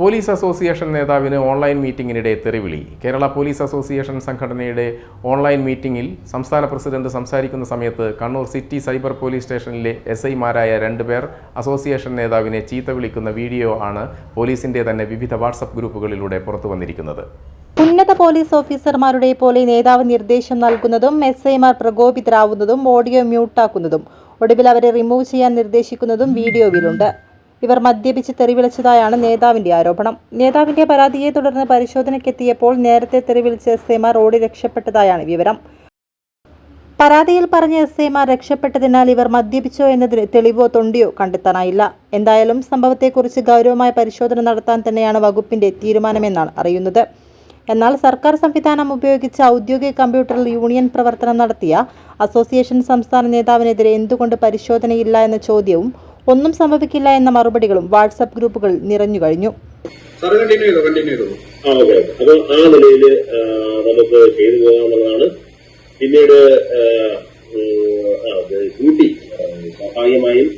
Police association നേതാവിന് online മീറ്റിംഗിനിടെ തെറിവിളി. കേരള പോലീസ് അസോസിയേഷൻ സംഘടനയുടെ ഓൺലൈൻ മീറ്റിംഗിൽ സംസ്ഥാന പ്രസിഡന്റ് സംസാരിക്കുന്ന സമയത്ത് കണ്ണൂർ സിറ്റി സൈബർ പോലീസ് സ്റ്റേഷനിലെ എസ് ഐമാരായ രണ്ടുപേർ അസോസിയേഷൻ നേതാവിനെ ചീത്ത വിളിക്കുന്ന വീഡിയോ ആണ് പോലീസിന്റെ തന്നെ വിവിധ വാട്സപ്പ് ഗ്രൂപ്പുകളിലൂടെ പുറത്തു വന്നിരിക്കുന്നത്. ഉന്നത പോലീസ് ഓഫീസർമാരുടെ പോലെ നേതാവ് നിർദ്ദേശം നൽകുന്നതും എസ് ഐമാർ പ്രകോപിതരാവുന്നതും ഓഡിയോ മ്യൂട്ടാക്കുന്നതും ഒടുവിൽ അവരെ റിമൂവ് ചെയ്യാൻ നിർദ്ദേശിക്കുന്നതും വീഡിയോയിലുണ്ട്. ഇവർ മദ്യപിച്ച് തെറിവിളിച്ചതായാണ് നേതാവിന്റെ ആരോപണം. നേതാവിന്റെ പരാതിയെ തുടർന്ന് പരിശോധനയ്ക്കെത്തിയപ്പോൾ നേരത്തെ തെറിവിളിച്ച എസ് എമാർ ഓടി രക്ഷപ്പെട്ടതായാണ് വിവരം. പരാതിയിൽ പറഞ്ഞ എസ് ഐമാർ രക്ഷപ്പെട്ടതിനാൽ ഇവർ മദ്യപിച്ചോ എന്നതിന് തെളിവോ തൊണ്ടിയോ കണ്ടെത്താനായില്ല. എന്തായാലും സംഭവത്തെക്കുറിച്ച് ഗൗരവമായ പരിശോധന നടത്താൻ തന്നെയാണ് വകുപ്പിന്റെ തീരുമാനമെന്നാണ് അറിയുന്നത്. എന്നാൽ സർക്കാർ സംവിധാനം ഉപയോഗിച്ച് ഔദ്യോഗിക കമ്പ്യൂട്ടറിൽ യൂണിയൻ പ്രവർത്തനം നടത്തിയ അസോസിയേഷൻ സംസ്ഥാന നേതാവിനെതിരെ എന്തുകൊണ്ട് പരിശോധനയില്ല എന്ന ചോദ്യവും ഒന്നും സംഭവിക്കില്ല എന്ന മറുപടികളും വാട്സ്ആപ്പ് ഗ്രൂപ്പുകൾ നിറഞ്ഞു കഴിഞ്ഞു. ആ ഓക്കെ. അപ്പൊ ആ നിലയിൽ നമുക്ക് ചെയ്തു പോകാമെന്നുള്ളതാണ് പിന്നീട് ഡ്യൂട്ടി സ്വാഭാവികമായും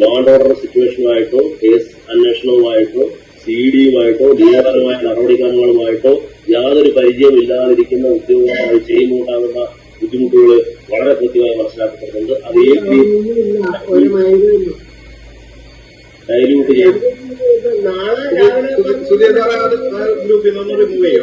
ലോ ആൻഡ് ഓർഡർ സിറ്റുവേഷനുമായിട്ടോ കേസ് അന്വേഷണവുമായിട്ടോ സി ഡിയുമായിട്ടോ നിയമപരമായ നടപടിക്രമങ്ങളുമായിട്ടോ യാതൊരു പരിചയമില്ലാതിരിക്കുന്ന ഉദ്യോഗസ്ഥമായി ചെയ്യുമ്പോണ്ടാകുന്ന ബുദ്ധിമുട്ടുകൾ വളരെ കൃത്യമായി മനസ്സിലാക്കപ്പെടുന്നുണ്ട്. അത് ഏത് ഡയലൂട്ട് ചെയ്യും.